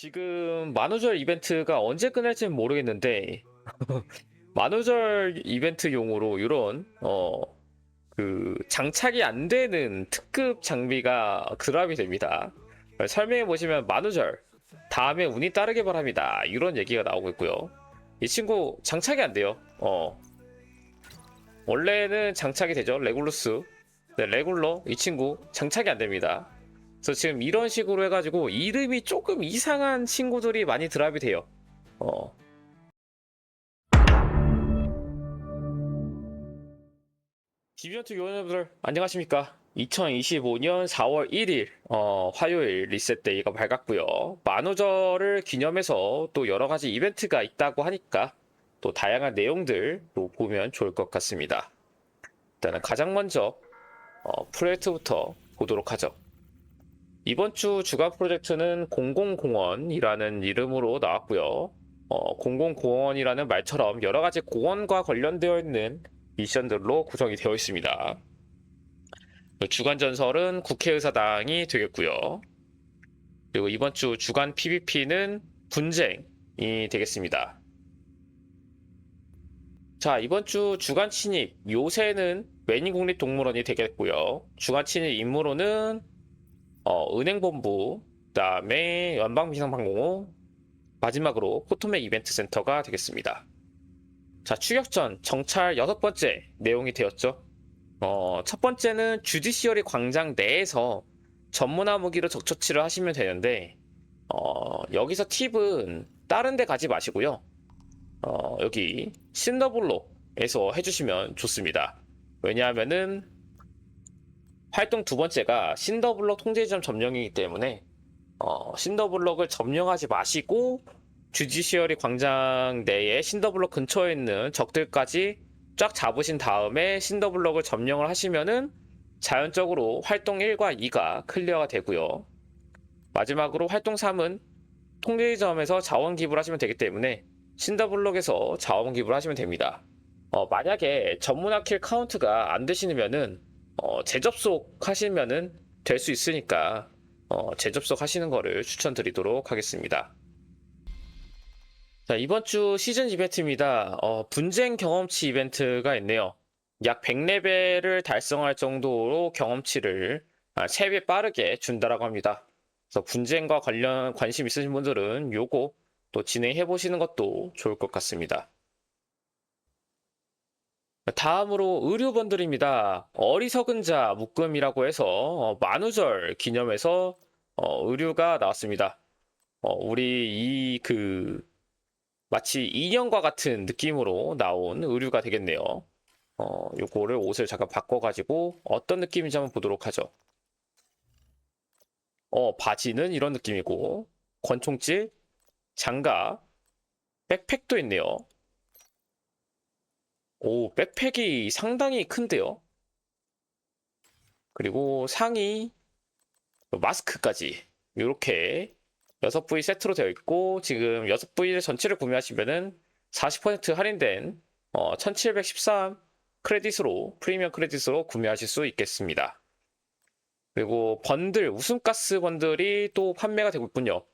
지금 만우절 이벤트가 언제 끝날지는 모르겠는데 만우절 이벤트용으로 이런 어 그 장착이 안 되는 특급 장비가 드랍이 됩니다. 설명해 보시면 만우절 다음에 운이 따르게 바랍니다. 이런 얘기가 나오고 있고요. 이 친구 장착이 안 돼요. 어 원래는 장착이 되죠. 레굴루스 네, 레굴러 이 친구 장착이 안 됩니다. 그래서 지금 이런 식으로 해가지고 이름이 조금 이상한 친구들이 많이 드랍이 돼요. 어. 디비언트 요원여러분들 안녕하십니까? 2025년 4월 1일 어, 화요일 리셋데이가 밝았고요. 만우절을 기념해서 또 여러 가지 이벤트가 있다고 하니까 또 다양한 내용들도 보면 좋을 것 같습니다. 일단은 가장 먼저 어, 프로젝트부터 보도록 하죠. 이번 주 주간 프로젝트는 공공공원이라는 이름으로 나왔고요. 어, 공공공원이라는 말처럼 여러 가지 공원과 관련되어 있는 미션들로 구성이 되어 있습니다. 주간 전설은 국회의사당이 되겠고요. 그리고 이번 주 주간 PVP는 분쟁이 되겠습니다. 자, 이번 주 주간 침입 요새는 매니국립동물원이 되겠고요. 주간 침입 임무로는 어, 은행본부, 그다음에 연방비상방공호, 마지막으로 포토맥 이벤트 센터가 되겠습니다. 자, 추격전 정찰 여섯 번째 내용이 되었죠. 어, 첫 번째는 주디시어리 광장 내에서 전문화 무기로 적처치를 하시면 되는데, 어, 여기서 팁은 다른 데 가지 마시고요. 어, 여기 신더블록에서 해주시면 좋습니다. 왜냐하면은 활동 두 번째가 신더블럭 통제점 점령이기 때문에 어, 신더블럭을 점령하지 마시고 주지시어리 광장 내에 신더블럭 근처에 있는 적들까지 쫙 잡으신 다음에 신더블럭을 점령을 하시면은 자연적으로 활동 1과 2가 클리어가 되고요. 마지막으로 활동 3은 통제점에서 자원 기부를 하시면 되기 때문에 신더블럭에서 자원 기부를 하시면 됩니다. 어, 만약에 전문화 킬 카운트가 안 되시면은 어, 재접속 하시면은 될 수 있으니까 어, 재접속 하시는 거를 추천드리도록 하겠습니다. 자, 이번 주 시즌 이벤트입니다. 어, 분쟁 경험치 이벤트가 있네요. 약 100레벨을 달성할 정도로 경험치를 아, 3배 빠르게 준다라고 합니다. 그래서 분쟁과 관련 관심 있으신 분들은 요거 또 진행해 보시는 것도 좋을 것 같습니다. 다음으로 의류 번들입니다. 어리석은 자 묶음이라고 해서 어, 만우절 기념해서 어, 의류가 나왔습니다. 어, 우리 이 그 마치 인형과 같은 느낌으로 나온 의류가 되겠네요. 어, 요거를 옷을 잠깐 바꿔가지고 어떤 느낌인지 한번 보도록 하죠. 어, 바지는 이런 느낌이고 권총질, 장갑, 백팩도 있네요. 오, 백팩이 상당히 큰데요? 그리고 상의, 마스크까지 이렇게 6부위 세트로 되어 있고 지금 6부위 전체를 구매하시면은 40% 할인된 어, 1713 크레딧으로 프리미엄 크레딧으로 구매하실 수 있겠습니다. 그리고 번들, 웃음가스 번들이 또 판매가 되고 있군요.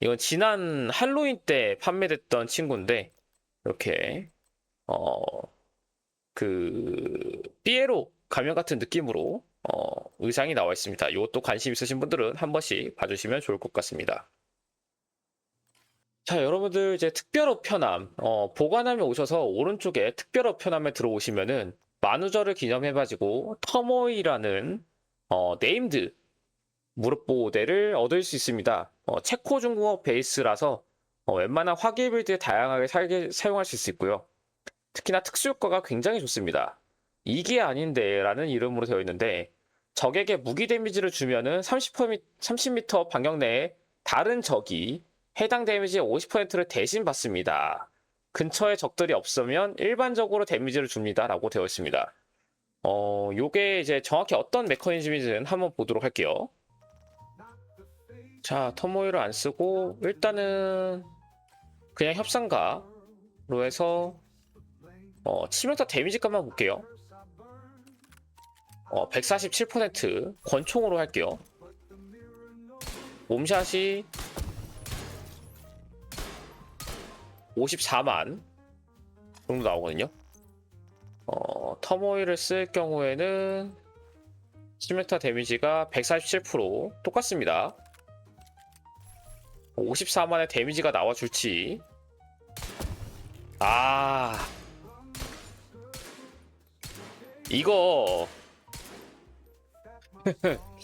이건 지난 할로윈 때 판매됐던 친구인데 이렇게 어, 그, 삐에로 가면 같은 느낌으로, 어, 의상이 나와 있습니다. 이것도 관심 있으신 분들은 한 번씩 봐주시면 좋을 것 같습니다. 자, 여러분들 이제 특별업 편함, 어, 보관함에 오셔서 오른쪽에 특별업 편함에 들어오시면은 만우절을 기념해가지고 터모이라는, 어, 네임드 무릎 보호대를 얻을 수 있습니다. 어, 체코 중국어 베이스라서 어, 웬만한 화기 빌드에 다양하게 살게, 사용할 수 있고요. 특히나 특수효과가 굉장히 좋습니다. 이게 아닌데 라는 이름으로 되어 있는데 적에게 무기 데미지를 주면은 30m, 30m 반경 내에 다른 적이 해당 데미지의 50%를 대신 받습니다. 근처에 적들이 없으면 일반적으로 데미지를 줍니다. 라고 되어 있습니다. 어, 요게 이제 정확히 어떤 메커니즘인지는 한번 보도록 할게요. 자, 터모일을 안 쓰고 일단은 그냥 협상가로 해서 어, 치명타 데미지값만 볼게요. 어, 147% 권총으로 할게요. 몸샷이 54만 정도 나오거든요. 어, 터모이를 쓸 경우에는 치명타 데미지가 147% 똑같습니다. 54만의 데미지가 나와줄지. 아. 이거.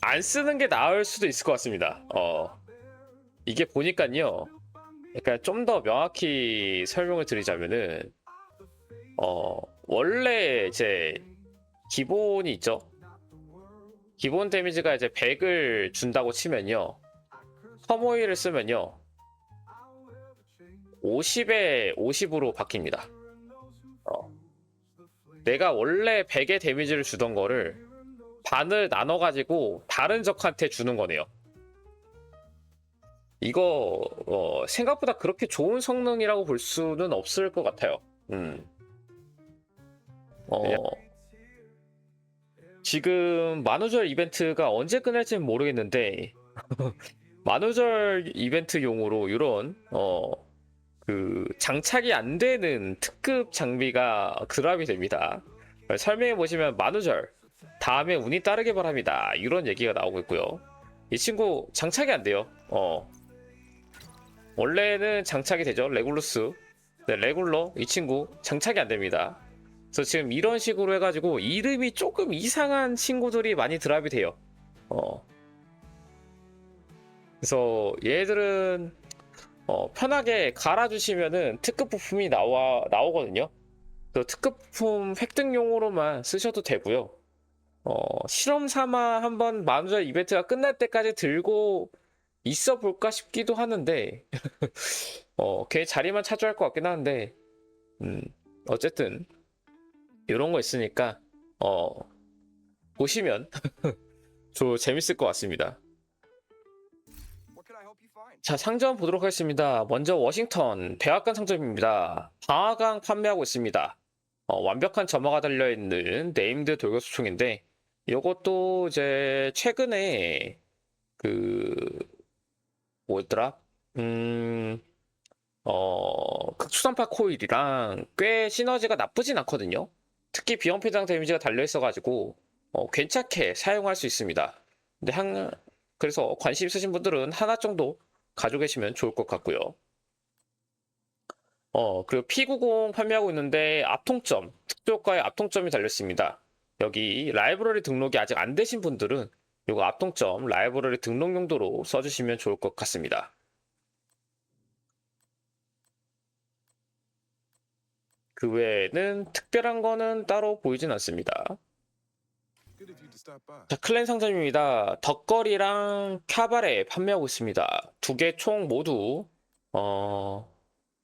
안 쓰는 게 나을 수도 있을 것 같습니다. 어. 이게 보니까요. 그러니까 좀 더 명확히 설명을 드리자면은, 어, 원래 이제 기본이 있죠. 기본 데미지가 이제 100을 준다고 치면요. 터모일을 쓰면요. 50에 50으로 바뀝니다. 어. 내가 원래 100의 데미지를 주던 거를 반을 나눠가지고 다른 적한테 주는 거네요. 이거 어, 생각보다 그렇게 좋은 성능이라고 볼 수는 없을 것 같아요. 음. 어, 지금 만우절 이벤트가 언제 끝날지는 모르겠는데 만우절 이벤트용으로 이런 어, 그 장착이 안 되는 특급 장비가 드랍이 됩니다. 설명해 보시면 만우절 다음에 운이 따르길 바랍니다. 이런 얘기가 나오고 있고요. 이 친구 장착이 안 돼요. 어. 원래는 장착이 되죠. 레굴루스. 네, 레굴러 이 친구 장착이 안 됩니다. 그래서 지금 이런 식으로 해가지고 이름이 조금 이상한 친구들이 많이 드랍이 돼요. 어. 그래서 얘들은 어, 편하게 갈아주시면은 특급 부품이 나와 나오거든요. 그래서 특급 부품 획득용으로만 쓰셔도 되고요. 어, 실험 삼아 한번 만우절 이벤트가 끝날 때까지 들고 있어 볼까 싶기도 하는데 어, 걔 자리만 차지할 것 같긴 한데 음, 어쨌든 이런 거 있으니까 어, 보시면 저 재밌을 것 같습니다. 자, 상점 보도록 하겠습니다. 먼저 워싱턴 백악관 상점입니다. 방화강 판매하고 있습니다. 어, 완벽한 점화가 달려있는 네임드 돌격소총인데 이것도 이제 최근에 그 뭐였더라? 음, 어, 극수산파 코일이랑 꽤 시너지가 나쁘진 않거든요. 특히 비연폐장 데미지가 달려있어가지고 어, 괜찮게 사용할 수 있습니다. 근데 한, 그래서 관심 있으신 분들은 하나 정도 가지고 계시면 좋을 것 같고요. 어, 그리고 P90 판매하고 있는데 앞통점, 특수효과의 앞통점이 달렸습니다. 여기 라이브러리 등록이 아직 안 되신 분들은 이거 앞통점 라이브러리 등록 용도로 써주시면 좋을 것 같습니다. 그 외에는 특별한 거는 따로 보이진 않습니다. 자, 클랜 상점입니다. 덕거리랑 캬바레 판매하고 있습니다. 두 개 총 모두 어,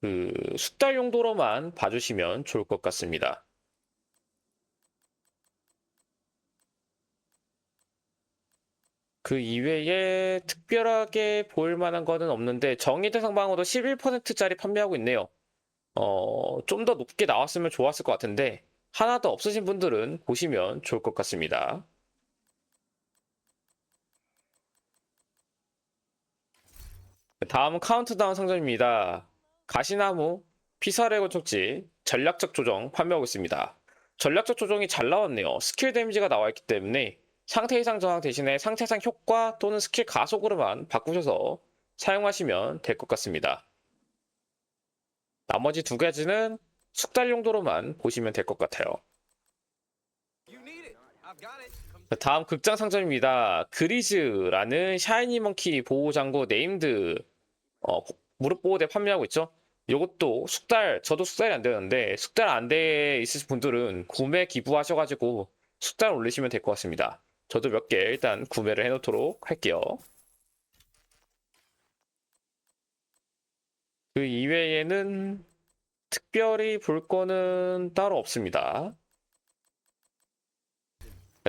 그 숙달 용도로만 봐주시면 좋을 것 같습니다. 그 이외에 특별하게 보일 만한 거는 없는데 정의 대상 방어도 11%짜리 판매하고 있네요. 어, 좀 더 높게 나왔으면 좋았을 것 같은데 하나도 없으신 분들은 보시면 좋을 것 같습니다. 다음은 카운트다운 상점입니다. 가시나무, 피사레고 촉지, 전략적 조정 판매하고 있습니다. 전략적 조정이 잘 나왔네요. 스킬 데미지가 나와 있기 때문에 상태 이상 저항 대신에 상태상 효과 또는 스킬 가속으로만 바꾸셔서 사용하시면 될 것 같습니다. 나머지 두 가지는 숙달 용도로만 보시면 될 것 같아요. 다음 극장 상점입니다. 그리즈라는 샤이니 먼키 보호 장구 네임드 어, 무릎 보호대 판매하고 있죠. 이것도 숙달 저도 숙달이 안 되는데 숙달 안 돼 있으신 분들은 구매 기부하셔가지고 숙달 올리시면 될 것 같습니다. 저도 몇 개 일단 구매를 해놓도록 할게요. 그 이외에는 특별히 볼 거는 따로 없습니다.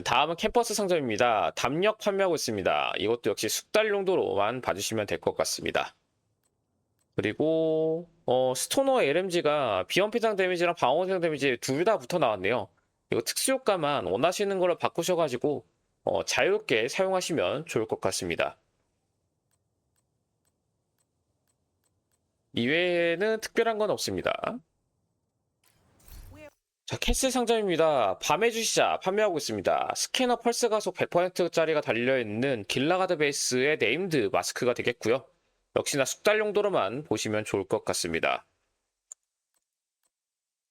다음은 캠퍼스 상점입니다. 담력 판매하고 있습니다. 이것도 역시 숙달 용도로만 봐주시면 될 것 같습니다. 그리고 어, 스토너 LMG가 비연피상 데미지랑 방어상 데미지 둘 다 붙어 나왔네요. 이거 특수효과만 원하시는 걸로 바꾸셔가지고 어, 자유롭게 사용하시면 좋을 것 같습니다. 이외에는 특별한 건 없습니다. 자, 캐슬 상점입니다. 밤의 주시자 판매하고 있습니다. 스캐너 펄스 가속 100%짜리가 달려있는 길라가드 베이스의 네임드 마스크가 되겠고요. 역시나 숙달 용도로만 보시면 좋을 것 같습니다.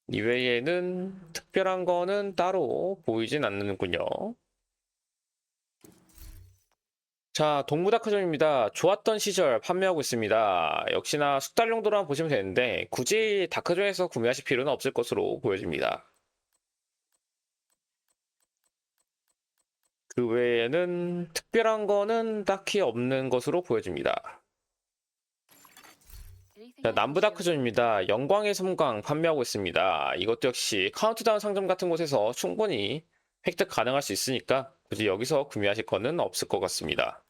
이외에는 특별한 거는 따로 보이진 않는군요. 자, 동부다크존입니다. 좋았던 시절 판매하고 있습니다. 역시나 숙달 용도로만 보시면 되는데 굳이 다크존에서 구매하실 필요는 없을 것으로 보여집니다. 그 외에는 특별한 거는 딱히 없는 것으로 보여집니다. 자, 남부다크존입니다. 영광의 섬광 판매하고 있습니다. 이것도 역시 카운트다운 상점 같은 곳에서 충분히 획득 가능할 수 있으니까 굳이 여기서 구매하실 거는 없을 것 같습니다.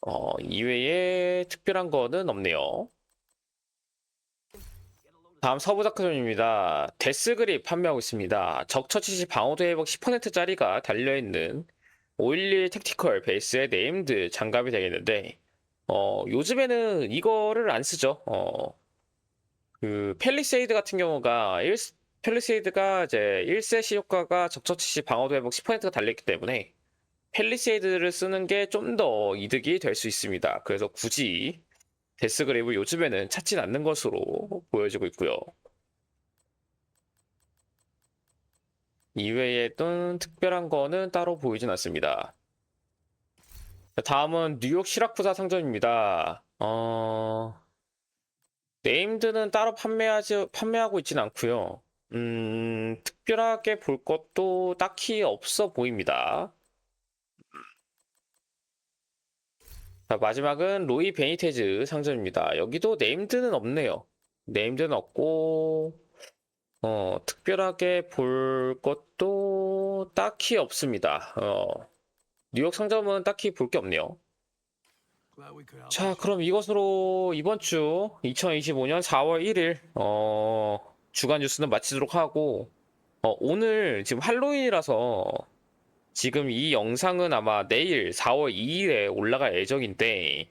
어, 이외에 특별한 거는 없네요. 다음 서부다크존입니다. 데스그립 판매하고 있습니다. 적처치시 방어도 회복 10%짜리가 달려있는 511 택티컬 베이스의 네임드 장갑이 되겠는데 어, 요즘에는 이거를 안 쓰죠. 어, 그 펠리세이드 같은 경우가 1, 펠리세이드가 이제 1세시 효과가 적처치시 방어도 회복 10%가 달려있기 때문에 펠리세이드를 쓰는 게 좀 더 이득이 될 수 있습니다. 그래서 굳이 데스그립을 요즘에는 찾진 않는 것으로 보여지고 있고요. 이외에는 특별한 거는 따로 보이진 않습니다. 다음은 뉴욕 시라쿠사 상점입니다. 어, 네임드는 따로 판매하지, 판매하고 있진 않고요. 음, 특별하게 볼 것도 딱히 없어 보입니다. 자, 마지막은 로이 베니테즈 상점입니다. 여기도 네임드는 없네요. 네임드는 없고, 어, 특별하게 볼 것도 딱히 없습니다. 어, 뉴욕 상점은 딱히 볼 게 없네요. 자, 그럼 이것으로 이번 주 2025년 4월 1일 어, 주간 뉴스는 마치도록 하고 어, 오늘 지금 할로윈이라서 지금 이 영상은 아마 내일 4월 2일에 올라갈 예정인데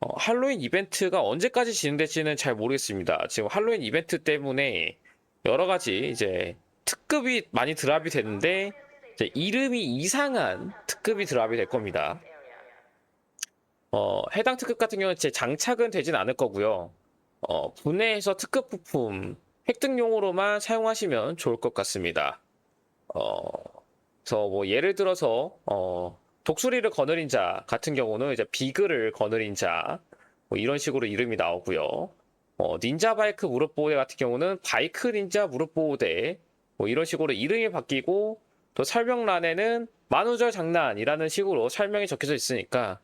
어, 할로윈 이벤트가 언제까지 진행될지는 잘 모르겠습니다. 지금 할로윈 이벤트 때문에 여러 가지 이제 특급이 많이 드랍이 되는데 이름이 이상한 특급이 드랍이 될 겁니다. 어, 해당 특급 같은 경우는 제 장착은 되진 않을 거고요. 어, 분해해서 특급 부품 획득용으로만 사용하시면 좋을 것 같습니다. 어, 그래서 뭐 예를 들어서 어, 독수리를 거느린 자 같은 경우는 이제 비글을 거느린 자, 뭐 이런 식으로 이름이 나오고요. 어, 닌자 바이크 무릎 보호대 같은 경우는 바이크 닌자 무릎 보호대, 뭐 이런 식으로 이름이 바뀌고 또 설명란에는 만우절 장난이라는 식으로 설명이 적혀져 있으니까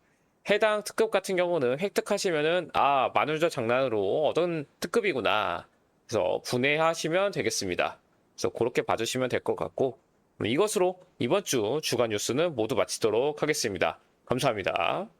해당 특급 같은 경우는 획득하시면은 아 만우절 장난으로 얻은 특급이구나. 그래서 분해하시면 되겠습니다. 그래서 그렇게 봐주시면 될 것 같고 이것으로 이번 주 주간 뉴스는 모두 마치도록 하겠습니다. 감사합니다